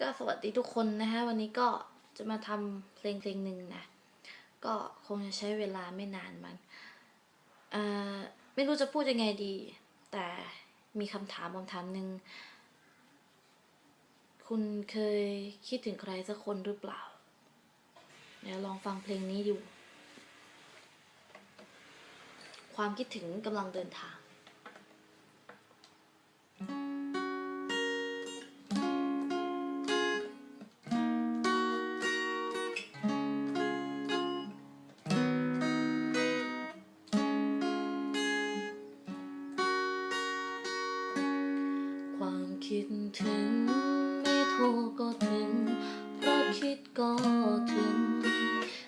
ก็สวัสดีทุกคนนะฮะวันนี้ก็จะมาทำเพลงเพลงหนึ่งนะ ก็คงจะใช้เวลาไม่นานมันเอ่อไม่รู้จะพูดยังไงดี แต่มีคำถามคำถามหนึ่งคุณเคยคิดถึงใครสักคนหรือเปล่าเดี๋ยวลองฟังเพลงนี้ดู ความคิดถึงกำลังเดินทาง คิดถึง ไม่โทรก็ถึง เพราะคิดก็ถึง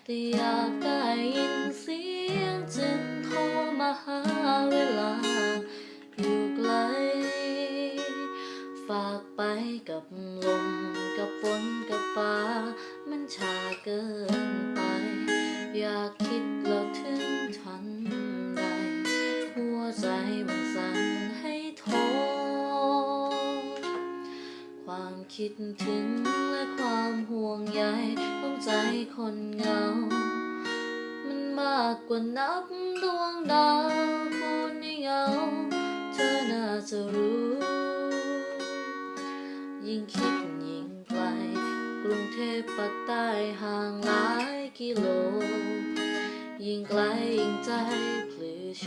แต่อยากได้ยินเสียงจึงโทรมาหาเวลา อยู่ไกล ฝากไปกับลมกับฝนกับฟ้า มันชาเกินไป อยากคิด คิดถึงและความห่วงใยของใจคนเหงา มันมากกว่านับดวงดาวพูดในเหงา เธอน่าจะรู้ ยิ่งคิดยิ่งไกล กรุงเทพปักใต้ห่างหลายกิโล ยิ่งไกลยิ่งใจพลือโช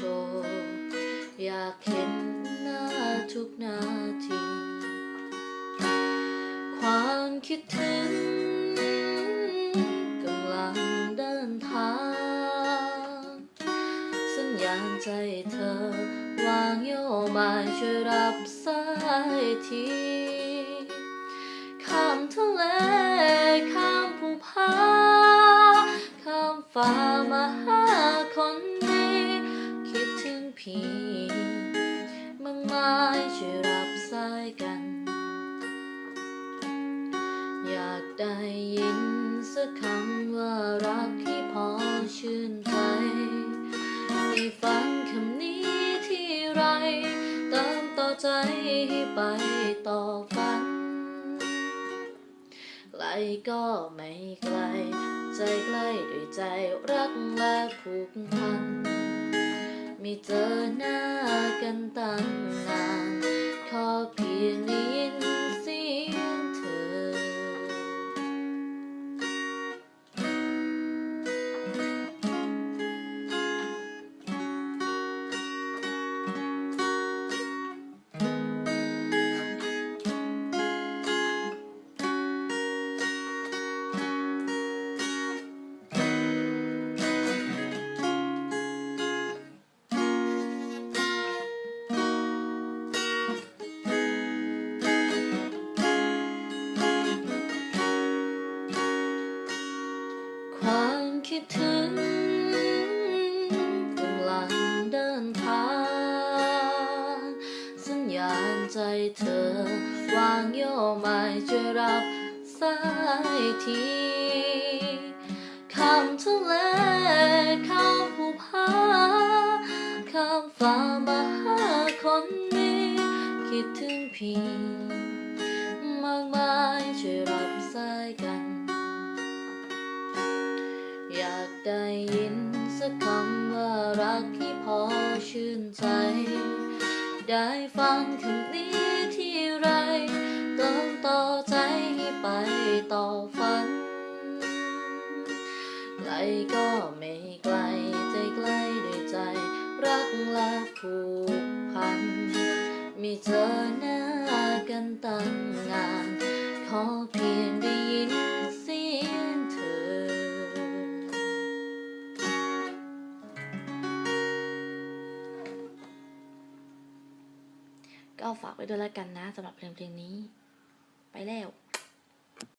อยากเห็นหน้าทุกนา คิดถึงกำลังเดินทาง สัญญาณใจเธอ วางโยบายช่วยรับสายทีข้ามทะเลข้ามภูผาข้ามฟ้ามาหา ได้ยินสักคำว่ารักที่พอชื่นใจได้ฟังคำนี้ที่ไรเติมต่อใจให้ไปต่อฝัน ไกลก็ไม่ไกล ใจใกล้ด้วยใจรักและผูกพัน ไม่เจอหน้ากันตั้งนาน ขอเพียง ทางสัญญาณใจเธอ วางโยไม้จะรับสายทีข้ามทะเลข้ามภูผาข้ามฟ้ามาหาคนนี้ คิดถึงพี่มากมายช่วยรับสายกัน อยากได้ยินสักคำว่ารักที่พอ ชื่นใจ ได้ฟังคำนี้ที่ไรเติมต่อใจให้ไปต่อฝัน ไกลก็ไม่ไกลใจใกล้ด้วยใจ รักและผูกพันม่เจอหน้ากันตั้งนาน ขอเพียงได้ ก็ฝากไว้ด้วยแล้วกันนะสำหรับเพลงเพลงนี้ ไปแล้ว